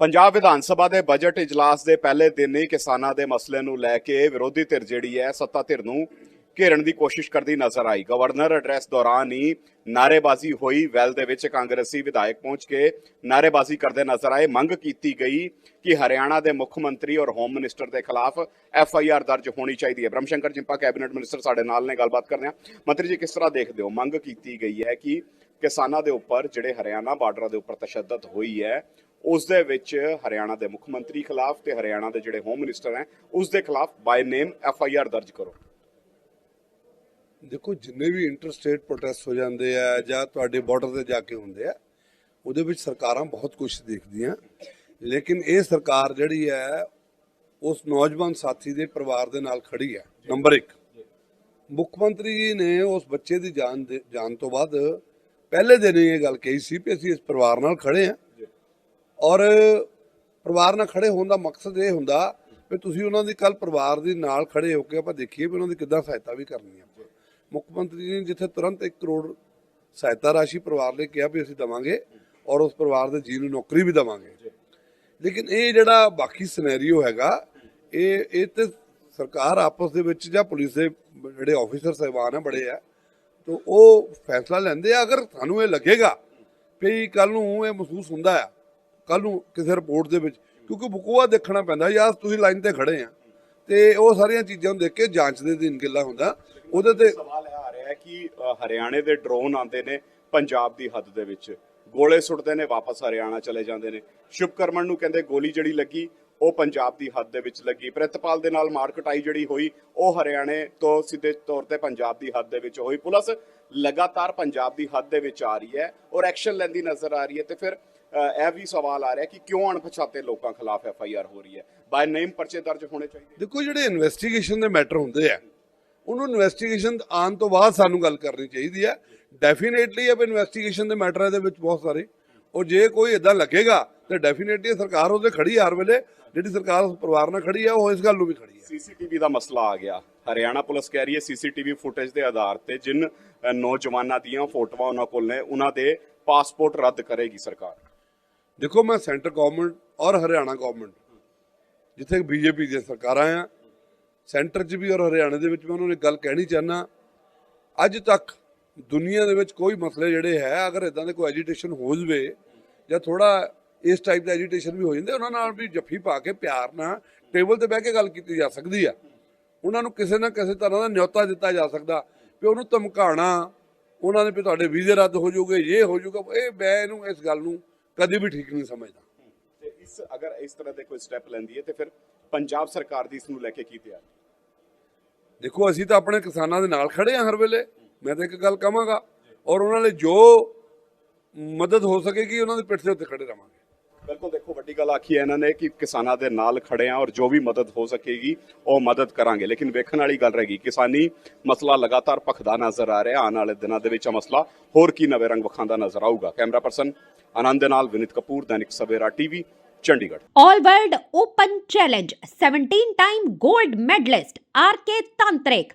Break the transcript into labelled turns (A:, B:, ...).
A: ਪੰਜਾਬ ਵਿਧਾਨ ਸਭਾ ਦੇ ਬਜਟ ਇਜਲਾਸ ਦੇ ਪਹਿਲੇ ਦਿਨ ਹੀ ਕਿਸਾਨਾਂ ਦੇ ਮਸਲੇ ਨੂੰ ਲੈ ਕੇ ਵਿਰੋਧੀ ਧਿਰ ਜਿਹੜੀ ਹੈ, ਸੱਤਾ ਧਿਰ ਨੂੰ ਘੇਰਨ ਦੀ ਕੋਸ਼ਿਸ਼ ਕਰਦੀ ਨਜ਼ਰ ਆਈ। ਗਵਰਨਰ ਐਡਰੈਸ ਦੌਰਾਨ ਹੀ ਨਾਰੇਬਾਜ਼ੀ ਹੋਈ। ਵੈਲ ਦੇ ਵਿੱਚ ਕਾਂਗਰਸੀ ਵਿਧਾਇਕ ਪਹੁੰਚ ਕੇ ਨਾਰੇਬਾਜ਼ੀ ਕਰਦੇ ਨਜ਼ਰ ਆਏ। ਮੰਗ ਕੀਤੀ ਗਈ ਕਿ ਹਰਿਆਣਾ ਦੇ ਮੁੱਖ ਮੰਤਰੀ ਔਰ ਹੋਮ ਮਿਨਿਸਟਰ ਦੇ ਖਿਲਾਫ ਐਫ ਆਈ ਆਰ ਦਰਜ ਹੋਣੀ ਚਾਹੀਦੀ ਹੈ। ਬ੍ਰਹਮ ਸ਼ੰਕਰ ਜਿੰਪਾ ਕੈਬਨਿਟ ਮਿਨਿਸਟਰ ਸਾਡੇ ਨਾਲ ਨੇ, ਗੱਲਬਾਤ ਕਰਦੇ ਹਾਂ। ਮੰਤਰੀ ਜੀ, ਕਿਸ ਤਰ੍ਹਾਂ ਦੇਖਦੇ ਹੋ? ਮੰਗ ਕੀਤੀ ਗਈ ਹੈ ਕਿ ਕਿਸਾਨਾਂ ਦੇ ਉੱਪਰ ਜਿਹੜੇ ਹਰਿਆਣਾ ਬਾਰਡਰਾਂ ਦੇ ਉੱਪਰ ਤਸ਼ੱਦਦ ਹੋਈ ਹੈ ਉਸ ਦੇ ਵਿੱਚ ਹਰਿਆਣਾ ਦੇ ਮੁੱਖ ਮੰਤਰੀ ਖਿਲਾਫ ਤੇ ਹਰਿਆਣਾ ਦੇ ਜਿਹੜੇ ਹੋਮ ਮਿਨਿਸਟਰ ਹੈ ਉਸ ਦੇ ਖਿਲਾਫ ਬਾਈ ਨੇਮ ਐਫ ਆਈ ਆਰ ਦਰਜ ਕਰੋ।
B: ਦੇਖੋ ਜਿੰਨੇ ਵੀ ਇੰਟਰਸਟੇਟ ਪ੍ਰੋਟੈਸਟ ਹੋ ਜਾਂਦੇ ਆ ਜਾਂ ਤੁਹਾਡੇ ਬਾਰਡਰ ਤੇ ਜਾ ਕੇ ਹੁੰਦੇ ਆ ਉਹਦੇ ਵਿੱਚ ਸਰਕਾਰਾਂ ਬਹੁਤ ਕੁਝ ਦੇਖਦੀਆਂ। ਲੇਕਿਨ ਇਹ ਸਰਕਾਰ ਜਿਹੜੀ ਹੈ ਉਸ ਨੌਜਵਾਨ ਸਾਥੀ ਦੇ ਪਰਿਵਾਰ ਦੇ ਨਾਲ ਖੜੀ ਹੈ। ਨੰਬਰ 1 ਮੁੱਖ ਮੰਤਰੀ ਜੀ ਨੇ ਉਸ ਬੱਚੇ ਦੀ ਜਾਨ ਜਾਨ ਤੋਂ ਬਾਅਦ ਪਹਿਲੇ ਦਿਨ ਹੀ ਇਹ ਗੱਲ ਕਹੀ ਸੀ ਕਿ ਅਸੀਂ ਇਸ ਪਰਿਵਾਰ ਨਾਲ ਖੜੇ ਹਾਂ। ਔਰ ਪਰਿਵਾਰ ਨਾਲ ਖੜੇ ਹੋਣ ਦਾ ਮਕਸਦ ਇਹ ਹੁੰਦਾ ਵੀ ਤੁਸੀਂ ਉਹਨਾਂ ਦੀ ਕੱਲ ਪਰਿਵਾਰ ਦੇ ਨਾਲ ਖੜੇ ਹੋ ਕੇ ਆਪਾਂ ਦੇਖੀਏ ਵੀ ਉਹਨਾਂ ਦੀ ਕਿੱਦਾਂ ਸਹਾਇਤਾ ਵੀ ਕਰਨੀ ਹੈ ਮੁੱਖ ਮੰਤਰੀ ਜੀ ਨੇ ਜਿੱਥੇ ਤੁਰੰਤ 1 ਕਰੋੜ ਸਹਾਇਤਾ ਰਾਸ਼ੀ ਪਰਿਵਾਰ ਲਈ ਕਿਹਾ ਵੀ ਅਸੀਂ ਦਵਾਂਗੇ ਔਰ ਉਸ ਪਰਿਵਾਰ ਦੇ ਜੀ ਨੂੰ ਨੌਕਰੀ ਵੀ ਦਵਾਂਗੇ। ਲੇਕਿਨ ਇਹ ਜਿਹੜਾ ਬਾਕੀ ਸਿਨੈਰੀਓ ਹੈਗਾ, ਇਹ ਇਹ ਤੇ ਸਰਕਾਰ ਆਪਸ ਦੇ ਵਿੱਚ ਜਾਂ ਪੁਲਿਸ ਦੇ ਜਿਹੜੇ ਆਫੀਸਰ ਸਾਹਿਬਾਨ ਆ, ਬੜੇ ਆ, ਤੋਂ ਉਹ ਫੈਸਲਾ ਲੈਂਦੇ ਆ। ਅਗਰ ਸਾਨੂੰ ਇਹ ਲੱਗੇਗਾ ਵੀ ਕੱਲ ਨੂੰ ਇਹ ਮਹਿਸੂਸ ਹੁੰਦਾ ਆ ਕੱਲ ਨੂੰ ਕਿਸੇ ਰਿਪੋਰਟ ਦੇ ਵਿੱਚ, ਕਿਉਂਕਿ ਬਕੂਆ ਦੇਖਣਾ ਪੈਂਦਾ ਯਾਰ ਤੁਸੀਂ ਲਾਈਨ ਤੇ ਖੜੇ ਆ। ਤੇ ਉਹ ਸਾਰੀਆਂ ਚੀਜ਼ਾਂ ਨੂੰ ਦੇਖ ਕੇ ਜਾਂਚ ਦੇ ਦਿਨ ਕਿੱਲਾ ਹੁੰਦਾ। ਉਹਦੇ ਤੇ
A: ਸਵਾਲ ਇਹ ਆ ਰਿਹਾ ਹੈ ਕਿ ਹਰਿਆਣੇ ਦੇ ਡਰੋਨ ਆਉਂਦੇ ਨੇ ਪੰਜਾਬ ਦੀ ਹੱਦ ਦੇ ਵਿੱਚ। ਗੋਲੇ ਸੁੱਟਦੇ ਨੇ, ਵਾਪਸ ਹਰਿਆਣਾ ਚਲੇ ਜਾਂਦੇ ਨੇ। ਸ਼ੁਭਕਰਮਨ ਨੂੰ ਕਹਿੰਦੇ ਗੋਲੀ ਜਿਹੜੀ ਲੱਗੀ, ਉਹ ਪੰਜਾਬ ਦੀ ਹੱਦ ਦੇ ਵਿੱਚ ਲੱਗੀ। ਪ੍ਰਿਤਪਾਲ ਦੇ ਨਾਲ ਮਾਰ ਕਟਾਈ ਜਿਹੜੀ ਹੋਈ, ਉਹ ਹਰਿਆਣੇ ਤੋਂ ਸਿੱਧੇ ਤੌਰ ਤੇ ਪੰਜਾਬ ਦੀ ਹੱਦ ਦੇ ਵਿੱਚ ਹੋਈ। ਪੁਲਿਸ ਲਗਾਤਾਰ ਪੰਜਾਬ ਦੀ ਹੱਦ ਦੇ ਵਿੱਚ ਆ ਰਹੀ ਹੈ ਔਰ ਐਕਸ਼ਨ ਲੈਂਦੀ ਨਜ਼ਰ ਆ ਰਹੀ ਹੈ। ਤੇ ਫਿਰ ਇਹ ਵੀ ਸਵਾਲ ਆ ਰਿਹਾ ਕਿ ਕਿਉਂ ਅਣਪਛਾਤੇ ਲੋਕਾਂ ਖਿਲਾਫ ਐਫ ਆਈ ਆਰ ਹੋ ਰਹੀ ਹੈ? ਬਾਈ ਨੇਮ ਪਰਚੇ ਦਰਜ ਹੋਣੇ ਚਾਹੀਦੇ
B: ਦੇਖੋ ਜਿਹੜੇ ਇਨਵੈਸਟੀਗੇਸ਼ਨ ਦੇ ਮੈਟਰ ਹੁੰਦੇ ਆ ਉਹਨੂੰ ਇਨਵੈਸਟੀਗੇਸ਼ਨ ਆਉਣ ਤੋਂ ਬਾਅਦ ਸਾਨੂੰ ਗੱਲ ਕਰਨੀ ਚਾਹੀਦੀ ਹੈ। ਡੈਫੀਨੇਟਲੀ ਅਬ ਇਨਵੈਸਟੀਗੇਸ਼ਨ ਦੇ ਮੈਟਰ ਇਹਦੇ ਵਿੱਚ ਬਹੁਤ ਸਾਰੇ। ਉਹ ਜੇ ਕੋਈ ਇਦਾਂ ਲੱਗੇਗਾ ਤੇ ਡੈਫੀਨੇਟਲੀ ਸਰਕਾਰ ਉਹਦੇ ਖੜੀ ਹਰ ਵੇਲੇ। ਜਿਹੜੀ ਸਰਕਾਰ ਉਸ ਪਰਿਵਾਰ ਨਾਲ ਖੜੀ ਆ ਉਹ ਇਸ ਗੱਲ ਨੂੰ ਵੀ ਖੜੀ ਹੈ
A: ਸੀਸੀਟੀਵੀ ਦਾ ਮਸਲਾ ਆ ਗਿਆ। ਹਰਿਆਣਾ ਪੁਲਿਸ ਕਹਿ ਰਹੀ ਹੈ ਸੀਸੀਟੀਵੀ ਫੁਟੇਜ ਦੇ ਆਧਾਰ ਤੇ ਜਿਨ ਨੌਜਵਾਨਾਂ ਦੀਆਂ ਫੋਟੋਆਂ ਉਹਨਾਂ ਕੋਲ ਨੇ ਉਹਨਾਂ ਦੇ ਪਾਸਪੋਰਟ ਰੱਦ ਕਰੇਗੀ ਸਰਕਾਰ।
B: ਦੇਖੋ, ਮੈਂ ਸੈਂਟਰ ਗਵਰਨਮੈਂਟ ਔਰ ਹਰਿਆਣਾ ਗਵਰਨਮੈਂਟ ਜਿੱਥੇ ਬੀਜੇਪੀ ਦੀਆਂ ਸਰਕਾਰਾਂ ਆ, ਸੈਂਟਰ 'ਚ ਵੀ ਔਰ ਹਰਿਆਣੇ ਦੇ ਵਿੱਚ ਮੈਂ ਉਹਨਾਂ ਨੂੰ ਇੱਕ ਗੱਲ ਕਹਿਣੀ ਚਾਹਨਾ ਅੱਜ ਤੱਕ ਦੁਨੀਆ ਦੇ ਵਿੱਚ ਕੋਈ ਮਸਲੇ ਜਿਹੜੇ ਹੈ, ਅਗਰ ਇਦਾਂ ਦੇ ਕੋਈ ਐਜੀਟੇਸ਼ਨ ਹੋ ਜਵੇ, ਜਾਂ ਥੋੜਾ ਇਸ ਟਾਈਪ ਦਾ ਐਜੀਟੇਸ਼ਨ ਵੀ ਹੋ ਜਾਂਦੇ, ਉਹਨਾਂ ਨਾਲ ਵੀ ਜੱਫੀ ਪਾ ਕੇ ਪਿਆਰ ਨਾਲ ਟੇਬਲ ਤੇ ਬਹਿ ਕੇ ਗੱਲ ਕੀਤੀ ਜਾ ਸਕਦੀ ਆ। ਉਹਨਾਂ ਨੂੰ ਕਿਸੇ ਨਾ ਕਿਸੇ ਤਰ੍ਹਾਂ ਦਾ ਨਿਯੋਤਾ ਦਿੱਤਾ ਜਾ ਸਕਦਾ, ਵੀ ਉਹਨੂੰ ਧਮਕਾਉਣਾ, ਉਹਨਾਂ ਨੇ ਵੀ ਤੁਹਾਡੇ ਵੀਜ਼ੇ ਰੱਦ ਹੋ ਜਾਊਗੇ, ਇਹ ਹੋ ਜਾਊਗਾ, ਇਹ ਮੈਂ ਇਹਨੂੰ ਇਸ ਗੱਲ ਨੂੰ ਕਦੇ ਵੀ ਠੀਕ ਨਹੀਂ ਸਮਝਦਾ।
A: ਤੇ ਇਸ ਅਗਰ ਇਸ ਤਰ੍ਹਾਂ ਦੇ ਕੋਈ ਸਟੈਪ ਲੈਂਦੀ ਹੈ ਤੇ ਫਿਰ ਪੰਜਾਬ ਸਰਕਾਰ ਦੀ ਇਸ ਨੂੰ ਲੈ ਕੇ ਕੀ ਤਿਆਰੀ?
B: ਦੇਖੋ ਅਸੀਂ ਤਾਂ ਆਪਣੇ ਕਿਸਾਨਾਂ ਦੇ ਨਾਲ ਖੜੇ ਹਾਂ ਹਰ ਵੇਲੇ। ਮੈਂ ਤਾਂ ਇੱਕ ਗੱਲ ਕਹਾਂਗਾ ਔਰ ਉਹਨਾਂ ਲਈ ਜੋ ਮਦਦ ਹੋ ਸਕੇਗੀ ਉਹਨਾਂ ਦੀ ਪਿੱਠ ਦੇ ਉੱਤੇ ਖੜੇ ਰਵਾਂਗੇ
A: ਬਿਲਕੁਲ ਦੇਖੋ, ਵੱਡੀ ਗੱਲ ਆਖੀ ਹੈ ਇਹਨਾਂ ਨੇ ਕਿ ਕਿਸਾਨਾਂ ਦੇ ਨਾਲ ਖੜੇ ਆ ਔਰ ਜੋ ਵੀ ਮਦਦ ਹੋ ਸਕੇਗੀ, ਉਹ ਮਦਦ ਕਰਾਂਗੇ। ਲੇਕਿਨ ਵੇਖਣ ਵਾਲੀ ਗੱਲ ਰਹੇਗੀ ਕਿਸਾਨੀ ਮਸਲਾ ਲਗਾਤਾਰ ਭਖਦਾ ਨਜ਼ਰ ਆ ਰਿਹਾ। ਆਉਣ ਵਾਲੇ ਦਿਨਾਂ ਦੇ ਵਿੱਚ ਇਹ ਮਸਲਾ, ਹੋਰ ਕੀ ਨਵੇਂ ਰੰਗ ਵਿਖਾਉਂਦਾ ਨਜ਼ਰ ਆਊਗਾ। ਕੈਮਰਾ ਪਰਸਨ ਆਨੰਦ ਦੇ ਨਾਲ Vinit Kapoor, Dainik Savera TV Chandigarh.
C: All World Open Challenge 17 time gold medalist RK Tantrik